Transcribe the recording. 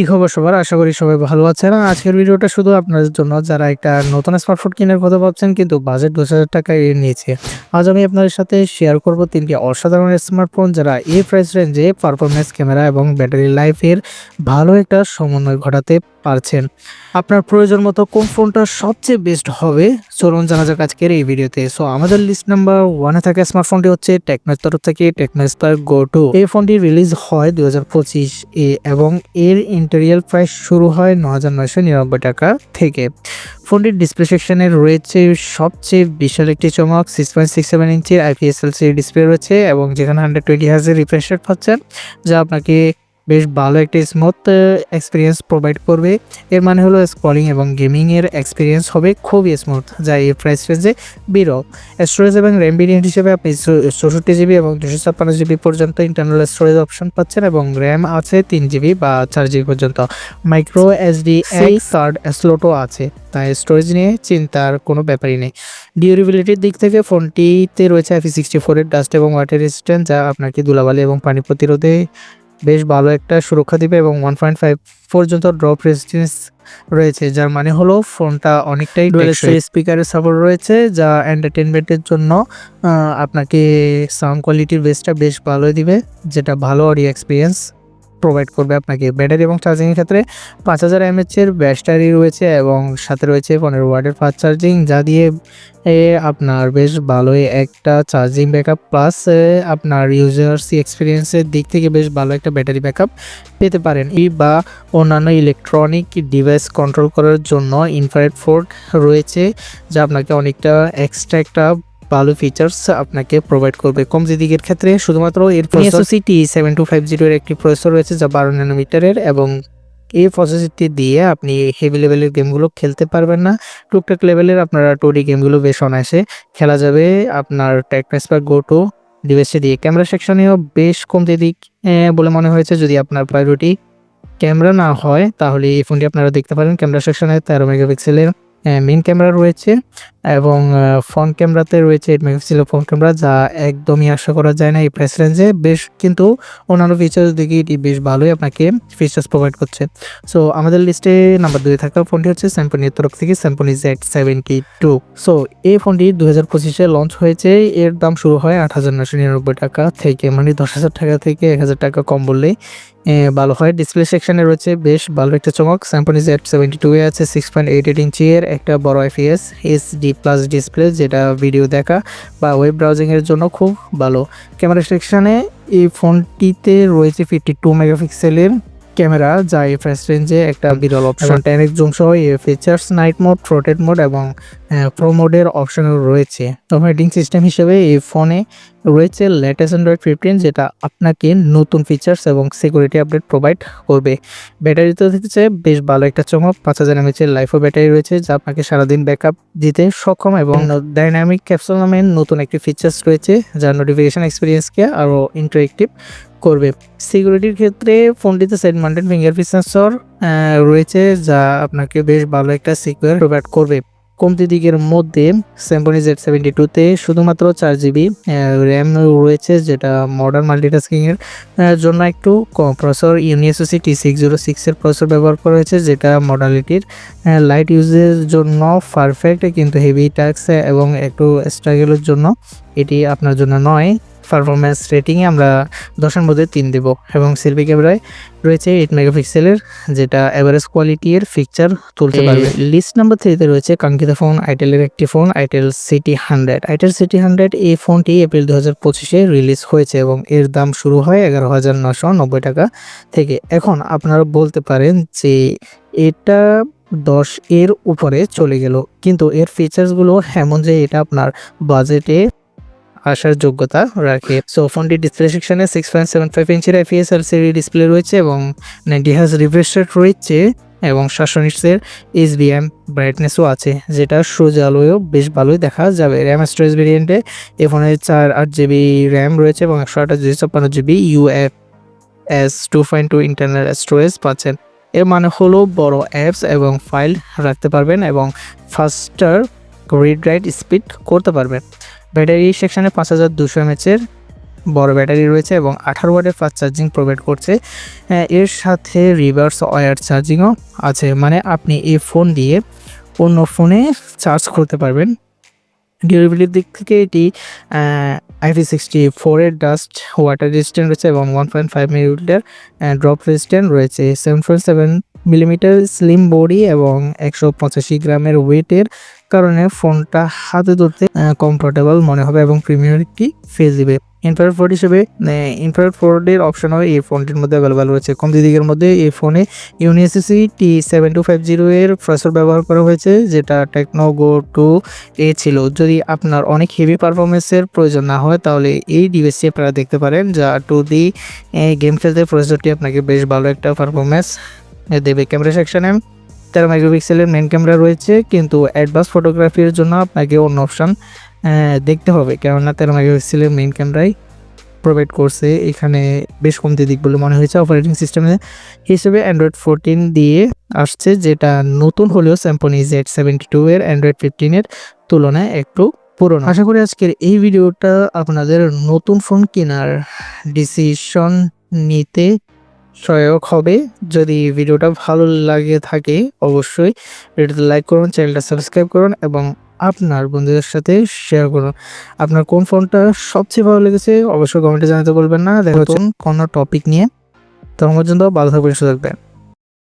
কি খবর সবার? আশা করি সবাই ভালো আছেন। আজকের ভিডিওটা শুধু আপনাদের জন্য। যারা একটা নতুন স্মার্টফোন কেনার কথা ভাবছেন, কিন্তু বাজেট দশ হাজার টাকা এর নিচে। আজ আমি আপনাদের সাথে শেয়ার করব তিনটি অসাধারণ স্মার্টফোন যারা এই প্রাইস রেঞ্জে পারফরমেন্স ক্যামেরা এবং ব্যাটারি লাইফের ভালো একটা সমন্বয় ঘটাতে পারছেন। আপনার প্রয়োজন মতো কোন ফোনটা সবচেয়ে বেস্ট হবে? চলুন জানা যাক আজকের এই ভিডিওতে। সো আমাদের লিস্ট নাম্বার ওয়ানে থাকা স্মার্টফোনটি হচ্ছে টেকনোর তরফ থেকে টেকনো স্পার গো টু এই ফোনটি রিলিজ হয় দু হাজার পঁচিশ এ এবং এর ইন্টেরিয়াল প্রাইস শুরু হয় ন হাজার নয়শো নিরানব্বই টাকা থেকে। ফোনটির ডিসপ্লে সেকশনে রয়েছে সবচেয়ে বিশাল একটি চমক সিক্স পয়েন্ট সিক্স সেভেন ইঞ্চির আইপিএসএলসি ডিসপ্লে রয়েছে এবং যেখানে হান্ড্রেড টোয়েন্টি হাজার রিফ্রেশ পাচ্ছেন, যা আপনাকে বেশ ভালো একটা স্মুথ এক্সপিরিয়েন্স প্রোভাইড করবে। এর মানে হলো স্ক্রলিং এবং গেমিংয়ের এক্সপিরিয়েন্স হবে খুবই স্মুথ যা এই প্রাইস রেঞ্জে বিরল স্টোরেজ এবং র্যাম ভেরিয়েন্ট হিসেবে আপনি চৌষট্টি জিবি এবং দুশো ছাপ্পান্ন জিবি পর্যন্ত ইন্টারনাল স্টোরেজ অপশন পাচ্ছেন এবং র্যাম আছে তিন জিবি বা চার জিবি পর্যন্ত। মাইক্রো এসডি থার্ড স্লোটও আছে তাই স্টোরেজ নিয়ে চিন্তার কোনো ব্যাপারই নেই। ডিউরেবিলিটির দিক থেকে ফোনটিতে রয়েছে আইপি সিক্সটি ফোরের ডাস্ট এবং ওয়াটার রেজিস্ট্যান্ট যা আপনাকে ধুলাবালি এবং পানি প্রতিরোধে বেশ ভালো একটা সুরক্ষা দিবে এবং ওয়ান পয়েন্ট ফাইভ পর্যন্ত ড্রপ রেজিস্টেন্স রয়েছে যার মানে হলো ফোনটা অনেকটাই স্পিকারের সাপোর্ট রয়েছে যা এন্টারটেনমেন্টের জন্য আপনাকে সাউন্ড কোয়ালিটির বেসটা বেশ ভালো দিবে যেটা ভালো অডিও এক্সপিরিয়েন্স প্রোভাইড করবে আপনাকে। ব্যাটারি এবং চার্জিংয়ের ক্ষেত্রে পাঁচ হাজার এমএচের ব্যাটারি রয়েছে এবং সাথে রয়েছে পনেরো ওয়ার্ডের ফাস্ট চার্জিং যা দিয়ে আপনার বেশ ভালোই একটা চার্জিং ব্যাকআপ প্লাস আপনার ইউজার্সি এক্সপিরিয়েন্সের দিক থেকে বেশ ভালো একটা ব্যাটারি ব্যাকআপ পেতে পারেন। ই বা অন্যান্য ইলেকট্রনিক ডিভাইস কন্ট্রোল করার জন্য ইনফ্রারেড ফোর্ট রয়েছে, যা আপনাকে অনেকটা এক্সট্রা একটা ভালো ফিচার্স আপনাকে প্রোভাইড করবে। কম দিকের ক্ষেত্রে শুধুমাত্র এর processor T seven two five জিরোর একটি প্রসেসর রয়েছে যা বারো ন্যানোমিটারের এবং এই প্রসেসরটি দিয়ে আপনি হেভি লেভেলের গেমগুলো খেলতে পারবেন না। টুকটাক লেভেলের আপনারা টু ডি গেমগুলো বেশ অনায়াসে খেলা যাবে। আপনার টেকনেস বা গো টু ডিভাইসটি দিয়ে ক্যামেরা সেকশনেও বেশ কমতি দিক বলে মনে হয়েছে। যদি আপনার প্রায়োরিটি ক্যামেরা না হয় তাহলে এই ফোনটি আপনারা দেখতে পারেন। ক্যামেরা সেকশনে তেরো মেগাপিক্সেলের মেইন ক্যামেরা রয়েছে এবং ফ্রন্ট ক্যামেরাতে রয়েছে এইট মেগাপিক্সেলের ফ্রন্ট ক্যামেরা যা একদমই আশা করা যায় না এই প্রাইস রেঞ্জে বেশ কিন্তু অন্যান্য ফিচার্স দেখি এটি বেশ ভালোই আপনাকে ফিচার্স প্রোভাইড করছে। সো আমাদের লিস্টে নাম্বার দুই থাকা ফোনটি হচ্ছে স্যামসংয়ের তরফ থেকে Samsung Z seventy two so এই ফোনটি দু হাজার পঁচিশে লঞ্চ হয়েছে। এর দাম শুরু হয় আট হাজার নশো নিরানব্বই টাকা থেকে মানে দশ হাজার টাকা থেকে এক হাজার টাকা কম বললেই ভালো হয়। ডিসপ্লে সেকশানে রয়েছে বেশ ভালো একটা চমক। স্যামসং জেড সেভেন্টি টু আছে six point eight eight inch এর একটা বড় এফিএস এস ডি প্লাস ডিসপ্লে যেটা ভিডিও দেখা বা ওয়েব ব্রাউজিংয়ের জন্য খুব ভালো। ক্যামেরা সেকশানে এই ফোনটিতে রয়েছে ফিফটি টু মেগাপিক্সেলের ক্যামেরা যা প্রাইস রেঞ্জে একটা বিরল অপশন টেন এক্স জুম সহ features night mode rotate mode এবং প্রো মোডের অপশনও রয়েছে। অপারেটিং সিস্টেম হিসেবে এই ফোনে রয়েছে লেটেস্ট অ্যান্ড্রয়েড ফিফটিন যেটা আপনাকে নতুন ফিচার্স এবং সিকিউরিটি আপডেট প্রোভাইড করবে। ব্যাটারিতে দেখছে বেশ ভালো একটা চমক পাঁচ হাজার এমএচের লাইফও ব্যাটারি রয়েছে যা আপনাকে সারাদিন ব্যাকআপ দিতে সক্ষম এবং ডাইনামিক ক্যাপসুল নামের নতুন একটি ফিচার্স রয়েছে যা নোটিফিকেশন এক্সপিরিয়েন্সকে আরও ইন্টারেক্টিভ করবে। সিকিউরিটির ক্ষেত্রে ফোনটিতে সেট মাউন্টেড ফিঙ্গারপ্রিন্ট সেন্সর রয়েছে যা আপনাকে বেশ ভালো একটা সিকিউর প্রোভাইড করবে। কমতি দিকের মধ্যে স্যামসং জেড সেভেন্টি টুতে শুধুমাত্র চার জিবি র্যাম রয়েছে যেটা মডার্ন মাল্টিটাস্কিং এর জন্য একটু কম। প্রসর ইউনিএসওসি টি সিক্স জিরো সিক্সের প্রসর ব্যবহার করা হয়েছে যেটা মডালিটির লাইট ইউজের জন্য পারফেক্ট কিন্তু হেভি টাস্ক এবং একটু স্ট্রাগলের জন্য এটি আপনার জন্য নয়। পারফরমেন্স রেটিংয়ে আমরা দশের মধ্যে তিন দেব এবং সেলফি ক্যামেরায় রয়েছে এইট মেগাপিক্সেলের যেটা এভারেজ কোয়ালিটির পিকচার তুলতে পারবে। লিস্ট নাম্বার থ্রিতে রয়েছে কাঙ্ক্ষিত ফোন আইটেলের একটি phone itel city hundred itel city hundred এই ফোনটি এপ্রিল দু হাজার পঁচিশে রিলিজ হয়েছে এবং এর দাম শুরু হয় এগারো হাজার নশো নব্বই টাকা থেকে। এখন আপনারা বলতে পারেন যে এটা দশ এর উপরে চলে গেল কিন্তু এর ফিচার্সগুলো এমন যে এটা আপনার বাজেটে আসার যোগ্যতা রাখে। সো ফোনটি ডিসপ্লে সেকশনে সিক্স পয়েন্ট সেভেন ফাইভ ইঞ্চের আইপিএস এলসিডি ডিসপ্লে রয়েছে এবং নাইনটি হাজ রিফ্রেশ রেট রয়েছে এবং সাতশো নিটসের এইচবিএম ব্রাইটনেসও আছে, যেটা আলোয়ও বেশ ভালোই দেখা যাবে। র্যাম স্টোরেজ ভেরিয়েন্টে এ ফোনে চার আট জিবি র্যাম রয়েছে এবং একশো আঠাশ জিবি ছাপ্পান্ন GB UF S two point two internal storage পাচ্ছেন। এর মানে হলো বড় অ্যাপস এবং ফাইল রাখতে পারবেন এবং ফাস্টার রিড রাইট স্পিড করতে পারবেন। ব্যাটারি সেকশানে পাঁচ হাজার দুশো এমএচের বড় ব্যাটারি রয়েছে এবং আঠারো ওয়াটের ফাস্ট চার্জিং প্রোভাইড করছে। এর সাথে রিভার্স ওয়ার চার্জিংও আছে। মানে আপনি এই ফোন দিয়ে অন্য ফোনে চার্জ করতে পারবেন। ডিউরেবিলিটির দিক থেকে এটি আইপি সিক্সটি ফোরের ডাস্ট ওয়াটার রেজিস্ট্যান্ট রয়েছে এবং one point five millimetre drop resistant রয়েছে। Seven point seven millimetre slim body এবং একশো পঁচাশি গ্রামের ওয়েটের কারণে ফোনটা হাতে ধরতে কমফোর্টেবল মনে হবে এবং প্রিমিয়ারিটি ফেল দিবে। ইনফ্রারেড ফোর্ড হিসেবে ইনফ্রারেড ফোর্ডের অপশনও এই ফোনটির মধ্যে অ্যাভেলেবেল রয়েছে। কম দিকের মধ্যে এই ফোনে ইউনিএসএসি টি সেভেন টু ফাইভ জিরো এর প্রসেসর ব্যবহার করা হয়েছে, যেটা টেকনো গো টু এ ছিল। যদি আপনার অনেক হেভি পারফরমেন্সের প্রয়োজন না হয়, তাহলে এই ডিভাইসটি আপনারা দেখতে পারেন, যা টু দি গেম খেলতে প্রসেসরটি আপনাকে বেশ ভালো একটা পারফরমেন্স দেবে ক্যামেরা সেকশানে তেরো মেগাপিক্সেলের মেন ক্যামেরা রয়েছে, কিন্তু অ্যাডভান্স ফটোগ্রাফির জন্য আপনাকে অন্য অপশান দেখতে হবে। কেননা তেরো মেগাপিক্সেলের মেন ক্যামেরাই প্রোভাইড করছে এখানে বেশ কমতি দিক বলে মনে হয়েছে অপারেটিং সিস্টেমে হিসেবে অ্যান্ড্রয়েড ফোরটিন দিয়ে আসছে, যেটা নতুন হলেও স্যাম্পনি জেড সেভেন্টি টু এর অ্যান্ড্রয়েড ফিফটিনের তুলনায় একটু পুরনো। আশা করি আজকের এই ভিডিওটা আপনাদের নতুন ফোন কেনার ডিসিশন নিতে সহায়ক হবে। যদি ভিডিওটা ভালো লাগে থাকে অবশ্যই ভিডিওতে লাইক করুন চ্যানেলটা সাবস্ক্রাইব করুন এবং আপনার বন্ধুদের সাথে শেয়ার করুন। আপনার কোন ফোনটা সবচেয়ে ভালো লেগেছে অবশ্যই কমেন্টে জানাতে বলবেন না। দেখা হচ্ছে কোনো টপিক নিয়ে। তখন পর্যন্ত ভালো থাকবেন সুযোগ দেন